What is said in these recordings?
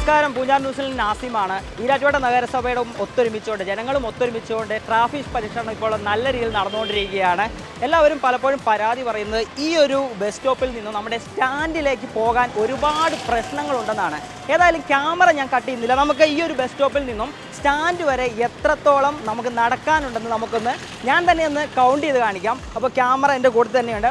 നമസ്കാരം. പൂഞ്ഞാർ ന്യൂസിൽ നാസിമാണ്. ഈരാറ്റുപേട്ട നഗരസഭയുടെ ഒത്തൊരുമിച്ചുകൊണ്ട് ജനങ്ങളും ഒത്തൊരുമിച്ചുകൊണ്ട് ട്രാഫിക് പരിഷ്കരണം ഇപ്പോൾ നല്ല രീതിയിൽ നടന്നുകൊണ്ടിരിക്കുകയാണ്. എല്ലാവരും പലപ്പോഴും പരാതി പറയുന്നത് ഈ ഒരു ബസ് സ്റ്റോപ്പിൽ നിന്നും നമ്മുടെ സ്റ്റാൻഡിലേക്ക് പോകാൻ ഒരുപാട് പ്രശ്നങ്ങളുണ്ടെന്നാണ്. ഏതായാലും ക്യാമറ ഞാൻ കട്ട് ചെയ്യുന്നില്ല. നമുക്ക് ഈ ഒരു ബസ് സ്റ്റോപ്പിൽ നിന്നും സ്റ്റാൻഡ് വരെ എത്രത്തോളം നമുക്ക് നടക്കാനുണ്ടെന്ന് നമുക്കൊന്ന് ഞാൻ തന്നെ ഒന്ന് കൗണ്ട് ചെയ്ത് കാണിക്കാം. അപ്പോൾ ക്യാമറ എന്റെ കൂടെ തന്നെയുണ്ട്.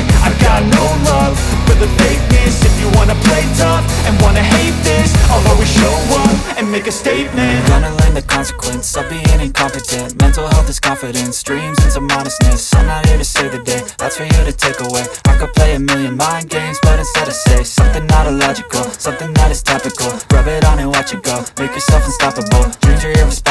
dreams and some honestness I'm not here to save the day, that's for you to take away. I could play a million mind games, but instead I say Something not illogical, something that is topical. Rub it on and watch it go, make yourself unstoppable. Dreams are irresponsible,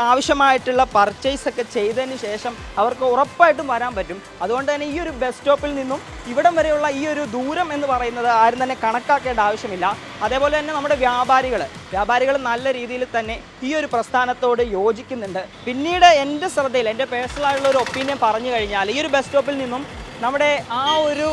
ആവശ്യമായിട്ടുള്ള purchase ഒക്കെ ചെയ്തതിന് ശേഷം അവർക്ക് ഉറപ്പായിട്ടും വരാൻ പറ്റും. അതുകൊണ്ട് തന്നെ ഈ ഒരു ബസ് സ്റ്റോപ്പിൽ നിന്നും ഇവിടം വരെയുള്ള ഈ ഒരു ദൂരം എന്ന് പറയുന്നത് ആരും തന്നെ കണക്കാക്കേണ്ട ആവശ്യമില്ല. അതേപോലെ തന്നെ നമ്മുടെ വ്യാപാരികൾ വ്യാപാരികൾ നല്ല രീതിയിൽ തന്നെ ഈ ഒരു പ്രസ്ഥാനത്തോട് യോജിക്കുന്നുണ്ട്. പിന്നീട് എന്റെ ശ്രദ്ധയിൽ എന്റെ പേഴ്സണലായിട്ടുള്ള ഒരു ഒപ്പീനിയൻ പറഞ്ഞു കഴിഞ്ഞാൽ ഈ ഒരു ബസ് സ്റ്റോപ്പിൽ നിന്നും നമ്മുടെ ആ ഒരു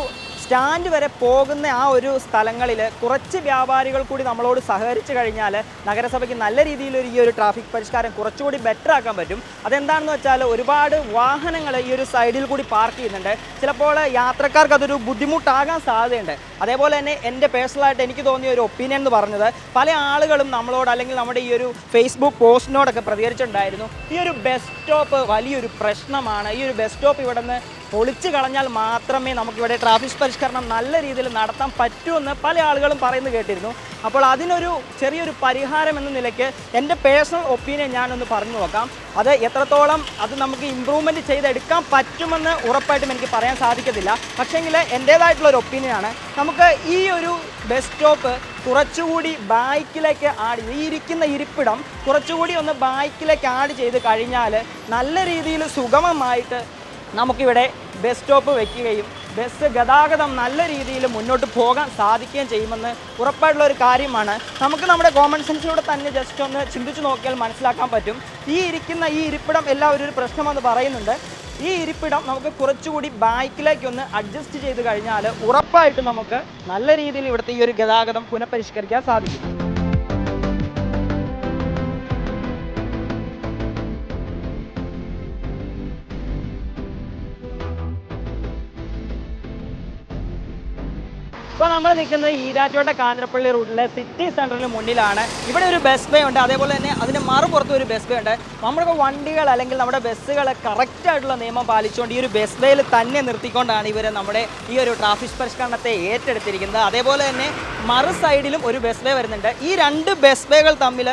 സ്റ്റാൻഡ് വരെ പോകുന്ന ആ ഒരു സ്ഥലങ്ങളിൽ കുറച്ച് വ്യാപാരികൾ കൂടി നമ്മളോട് സഹകരിച്ചു കഴിഞ്ഞാൽ നഗരസഭയ്ക്ക് നല്ല രീതിയിൽ ഈ ഒരു ട്രാഫിക് പരിഷ്കാരം കുറച്ചുകൂടി ബെറ്റർ ആക്കാൻ പറ്റും. അതെന്താണെന്ന് വെച്ചാൽ ഒരുപാട് വാഹനങ്ങൾ ഈ ഒരു സൈഡിൽ കൂടി പാർക്ക് ചെയ്യുന്നുണ്ട്. ചിലപ്പോൾ യാത്രക്കാർക്ക് അതൊരു ബുദ്ധിമുട്ടാകാൻ സാധ്യതയുണ്ട്. അതേപോലെ തന്നെ എന്റെ പേഴ്സണലായിട്ട് എനിക്ക് തോന്നിയ ഒരു ഒപ്പീനിയൻ എന്ന് പറഞ്ഞത് പല ആളുകളും നമ്മളോട് അല്ലെങ്കിൽ നമ്മുടെ ഈ ഒരു ഫേസ്ബുക്ക് പോസ്റ്റിനോടൊക്കെ പ്രതികരിച്ചിട്ടുണ്ടായിരുന്നു. ഈ ഒരു ബസ് സ്റ്റോപ്പ് വലിയൊരു പ്രശ്നമാണ്. ഈ ഒരു ബസ് സ്റ്റോപ്പ് ഇവിടെ നിന്ന് പൊളിച്ചു കളഞ്ഞാൽ മാത്രമേ നമുക്കിവിടെ ട്രാഫിക് പരിഷ്കരണം നല്ല രീതിയിൽ നടത്താൻ പറ്റുമെന്ന് പല ആളുകളും പറയുന്നു കേട്ടിരുന്നു. അപ്പോൾ അതിനൊരു ചെറിയൊരു പരിഹാരം എന്ന നിലയ്ക്ക് എന്റെ പേഴ്സണൽ ഒപ്പീനിയൻ ഞാനൊന്ന് പറഞ്ഞു നോക്കാം. അത് എത്രത്തോളം അത് നമുക്ക് ഇമ്പ്രൂവ്മെന്റ് ചെയ്തെടുക്കാൻ പറ്റുമെന്ന് ഉറപ്പായിട്ടും എനിക്ക് പറയാൻ സാധിക്കത്തില്ല. പക്ഷേങ്കിൽ എന്റേതായിട്ടുള്ള ഒരു ഒപ്പീനിയനാണ് നമുക്ക് ഈ ഒരു ബസ് സ്റ്റോപ്പ് കുറച്ചുകൂടി ബാക്കിലേക്ക് ആഡ് ഈ ഇരിക്കുന്ന ഇരിപ്പിടം കുറച്ചുകൂടി ഒന്ന് ബാക്കിലേക്ക് ആഡ് ചെയ്ത് കഴിഞ്ഞാൽ നല്ല രീതിയിൽ സുഗമമായിട്ട് നമുക്കിവിടെ ബസ് സ്റ്റോപ്പ് വയ്ക്കുകയും ബസ് ഗതാഗതം നല്ല രീതിയിൽ മുന്നോട്ട് പോകാൻ സാധിക്കുകയും ചെയ്യുമെന്ന് ഉറപ്പായിട്ടുള്ള ഒരു കാര്യമാണ്. നമുക്ക് നമ്മുടെ കോമൺ സെൻസിലൂടെ തന്നെ ജസ്റ്റ് ഒന്ന് ചിന്തിച്ചു നോക്കിയാൽ മനസ്സിലാക്കാൻ പറ്റും. ഈ ഇരിക്കുന്ന ഈ ഇരിപ്പിടം എല്ലാവരും ഒരു പ്രശ്നമെന്ന് പറയുന്നുണ്ട്. ഈ ഇരിപ്പിടം നമുക്ക് കുറച്ചുകൂടി ബാക്കിലേക്ക് ഒന്ന് അഡ്ജസ്റ്റ് ചെയ്ത് കഴിഞ്ഞാൽ ഉറപ്പായിട്ടും നമുക്ക് നല്ല രീതിയിൽ ഇവിടുത്തെ ഈ ഒരു ഗതാഗതം പുനഃപരിഷ്കരിക്കാൻ സാധിക്കും. ഇപ്പോൾ നമ്മൾ നിൽക്കുന്നത് ഈരാറ്റോട്ട കാഞ്ഞിരപ്പള്ളി റൂട്ടിലെ സിറ്റി സെന്ററിന് മുന്നിലാണ്. ഇവിടെ ഒരു ബസ് ബേ ഉണ്ട്. അതേപോലെ തന്നെ അതിന് മറുപുറത്ത് ഒരു ബസ് ബേ ഉണ്ട്. നമ്മുടെ വണ്ടികൾ അല്ലെങ്കിൽ നമ്മുടെ ബസ്സുകൾ കറക്റ്റായിട്ടുള്ള നിയമം പാലിച്ചുകൊണ്ട് ഈ ഒരു ബസ് ബേയിൽ തന്നെ നിർത്തിക്കൊണ്ടാണ് ഇവർ നമ്മുടെ ഈ ഒരു ട്രാഫിക് പരിഷ്കരണത്തെ ഏറ്റെടുത്തിരിക്കുന്നത്. അതേപോലെ തന്നെ മറു സൈഡിലും ഒരു ബസ് ബേ വരുന്നുണ്ട്. ഈ രണ്ട് ബസ് ബേകൾ തമ്മിൽ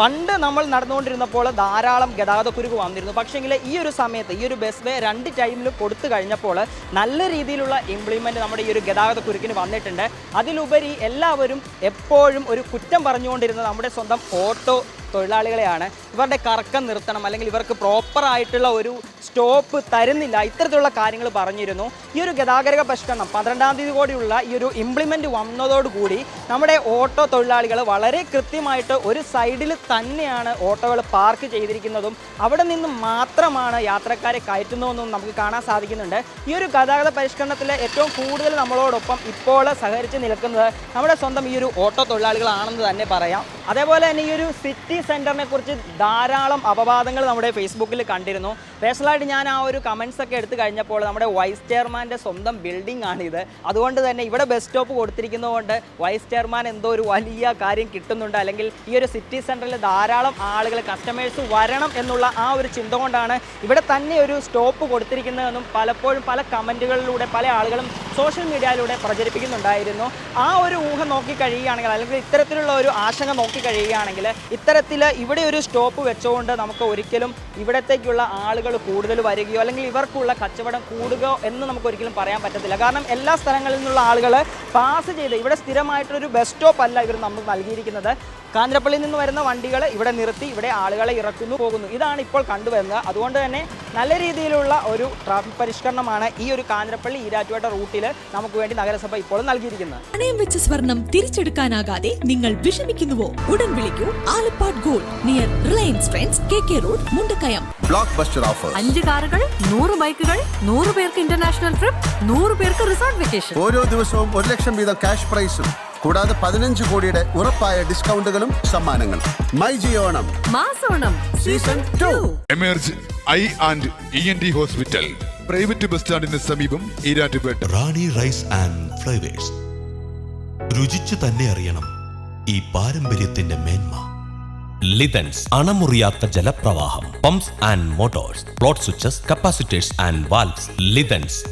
പണ്ട് നമ്മൾ നടന്നുകൊണ്ടിരുന്നപ്പോൾ ധാരാളം ഗതാഗതക്കുരുക്ക് വന്നിരുന്നു. പക്ഷേങ്കിൽ ഈ ഒരു സമയത്ത് ഈ ഒരു ബസ് വേ രണ്ട് ടൈമിൽ കൊടുത്തു കഴിഞ്ഞപ്പോൾ നല്ല രീതിയിലുള്ള ഇംപ്ലിമെന്റ് നമ്മുടെ ഈ ഒരു ഗതാഗതക്കുരുക്കിന് വന്നിട്ടുണ്ട്. അതിലുപരി എല്ലാവരും എപ്പോഴും ഒരു കുറ്റം പറഞ്ഞുകൊണ്ടിരുന്നത് നമ്മുടെ സ്വന്തം ഓട്ടോ തൊഴിലാളികളെയാണ്. ഇവരുടെ കറക്കം നിർത്തണം അല്ലെങ്കിൽ ഇവർക്ക് പ്രോപ്പറായിട്ടുള്ള ഒരു സ്റ്റോപ്പ് തരുന്നില്ല. ഇത്തരത്തിലുള്ള കാര്യങ്ങൾ പറഞ്ഞിരുന്നു. ഈ ഒരു ഗതാഗത പരിഷ്കരണം പന്ത്രണ്ടാം തീയതി കൂടിയുള്ള ഈ ഒരു ഇംപ്ലിമെന്റ് വന്നതോടുകൂടി നമ്മുടെ ഓട്ടോ തൊഴിലാളികൾ വളരെ കൃത്യമായിട്ട് ഒരു സൈഡിൽ തന്നെയാണ് ഓട്ടോകൾ പാർക്ക് ചെയ്തിരിക്കുന്നതും അവിടെ നിന്ന് മാത്രമാണ് യാത്രക്കാരെ കയറ്റുന്നതെന്നും നമുക്ക് കാണാൻ സാധിക്കുന്നുണ്ട്. ഈ ഒരു ഗതാഗത പരിഷ്കരണത്തിലെ ഏറ്റവും കൂടുതൽ നമ്മളോടൊപ്പം ഇപ്പോൾ സഹകരിച്ച് നിൽക്കുന്നത് നമ്മുടെ സ്വന്തം ഈ ഒരു ഓട്ടോ തൊഴിലാളികളാണെന്ന് തന്നെ പറയാം. അതേപോലെ തന്നെ ഈ ഒരു സിറ്റി സെന്ററിനെ കുറിച്ച് ധാരാളം അപവാദങ്ങൾ നമ്മുടെ ഫേസ്ബുക്കിൽ കണ്ടിരുന്നു. പേഴ്സണലായിട്ട് ഞാൻ ആ ഒരു കമൻസ് ഒക്കെ എടുത്തു കഴിഞ്ഞപ്പോൾ നമ്മുടെ വൈസ് ചെയർമാന്റെ സ്വന്തം ബിൽഡിംഗ് ആണിത്. അതുകൊണ്ട് തന്നെ ഇവിടെ ബസ് സ്റ്റോപ്പ് കൊടുത്തിരിക്കുന്നതുകൊണ്ട് വൈസ് ചെയർമാൻ എന്തോ ഒരു വലിയ കാര്യം കിട്ടുന്നുണ്ട്. അല്ലെങ്കിൽ ഈ ഒരു സിറ്റി സെന്ററിൽ ധാരാളം ആളുകൾ കസ്റ്റമേഴ്സ് വരണം എന്നുള്ള ആ ഒരു ചിന്ത കൊണ്ടാണ് ഇവിടെ തന്നെ ഒരു സ്റ്റോപ്പ് കൊടുത്തിരിക്കുന്നതെന്നും പലപ്പോഴും പല കമന്റുകളിലൂടെ പല ആളുകളും സോഷ്യൽ മീഡിയയിലൂടെ പ്രചരിപ്പിക്കുന്നുണ്ടായിരുന്നു. ആ ഒരു ഊഹം നോക്കി കഴിയുകയാണെങ്കിൽ അല്ലെങ്കിൽ ഇത്തരത്തിലുള്ള ഒരു ആശങ്ക നോക്കി കഴിയുകയാണെങ്കിൽ ഇത്തരത്തിൽ ഇവിടെ ഒരു സ്റ്റോപ്പ് വെച്ചുകൊണ്ട് നമുക്ക് ഒരിക്കലും ഇവിടത്തേക്കുള്ള ആളുകൾ കൂടുതൽ വരികയോ അല്ലെങ്കിൽ ഇവർക്കുള്ള കച്ചവടം കൂടുകയോ എന്ന് നമുക്ക് ഒരിക്കലും പറയാൻ പറ്റത്തില്ല. കാരണം എല്ലാ സ്ഥലങ്ങളിൽ നിന്നുള്ള ആളുകൾ പാസ് ചെയ്ത് ഇവിടെ സ്ഥിരമായിട്ടൊരു ബസ് സ്റ്റോപ്പ് അല്ല ഇവർ നമ്മൾ നൽകിയിരിക്കുന്നത്. കാഞ്ഞിരപ്പള്ളിയിൽ നിന്ന് വരുന്ന വണ്ടികൾ ഇവിടെ നിർത്തി ഇവിടെ ആളുകളെ ഇറക്കുന്നു പോകുന്നു. ഇതാണ് ഇപ്പോൾ കണ്ടുവരുന്നത്. അതുകൊണ്ട് തന്നെ നല്ല രീതിയിലുള്ള ഒരു ട്രാഫിക് പരിഷ്കരണമാണ് ഈ ഒരു കാഞ്ഞിരപ്പള്ളി ഈരാറ്റുപേട്ട റൂട്ടിൽ നമുക്ക് വേണ്ടി നഗരസഭ ഇപ്പോൾ നൽകിയിരിക്കുന്നത്. പണയം വെച്ച സ്വർണം തിരിച്ചെടുക്കാനാകാതെ നിങ്ങൾ വിഷമിക്കുന്നുവോ? ഉടൻ വിളിക്കൂ. Alappad gold near Reliance friends K K road Mundakayam. Block buster offer അഞ്ച് കാറുകൾ നൂറ് ബൈക്കുകൾ നൂറ് പേർക്ക് ഇന്റർനാഷണൽ ട്രിപ്പ് നൂറ് പേർക്ക് റിസോർട്ട് വെക്കേഷൻ ഓരോ ദിവസവും ഒരു ലക്ഷം വീതം ക്യാഷ് പ്രൈസും കൂടാതെ പതിനഞ്ച് കോടിയുടെ ഉറപ്പായ ഡിസ്കൗണ്ടുകളും സമ്മാനങ്ങളും. മൈ ജിയോണം. മാസോണം. Season two. Emerge eye and E N D hospital. Private bus സ്റ്റാൻഡിന് സമീപം Erattupetta. Rani rice and flavours. രുചിച്ചു തന്നെ അറിയണം ഈ പാരമ്പര്യത്തിന്റെ മേന്മ. ലിതൻസ് അണമുറിയാത്ത ജലപ്രവാഹം. Pumps and motors. Float switches capacitors and valves. ലിതൻസ്